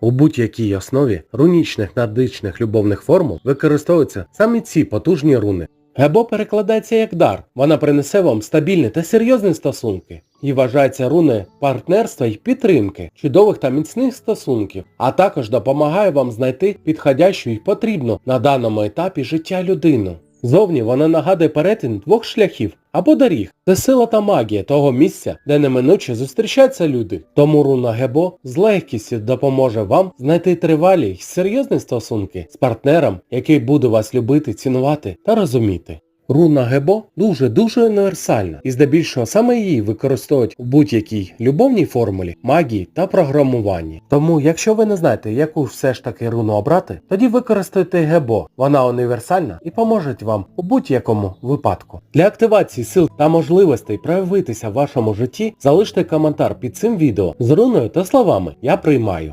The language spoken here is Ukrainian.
У будь-якій основі рунічних нардичних любовних формул використовуються саме ці потужні руни. Гебо перекладається як дар. Вона принесе вам стабільні та серйозні стосунки. І вважається руни партнерства й підтримки, чудових та міцних стосунків, а також допомагає вам знайти підходящу й потрібну на даному етапі життя людину. Зовні вона нагадує перетин двох шляхів або доріг. Це сила та магія того місця, де неминуче зустрічаються люди. Тому руна Гебо з легкістю допоможе вам знайти тривалі й серйозні стосунки з партнером, який буде вас любити, цінувати та розуміти. Руна Гебо дуже-дуже універсальна і здебільшого саме її використовують у будь-якій любовній формулі, магії та програмуванні. Тому, якщо ви не знаєте, яку все ж таки руну обрати, тоді використайте Гебо. Вона універсальна і поможе вам у будь-якому випадку. Для активації сил та можливостей проявитися в вашому житті, залиште коментар під цим відео з руною та словами «Я приймаю».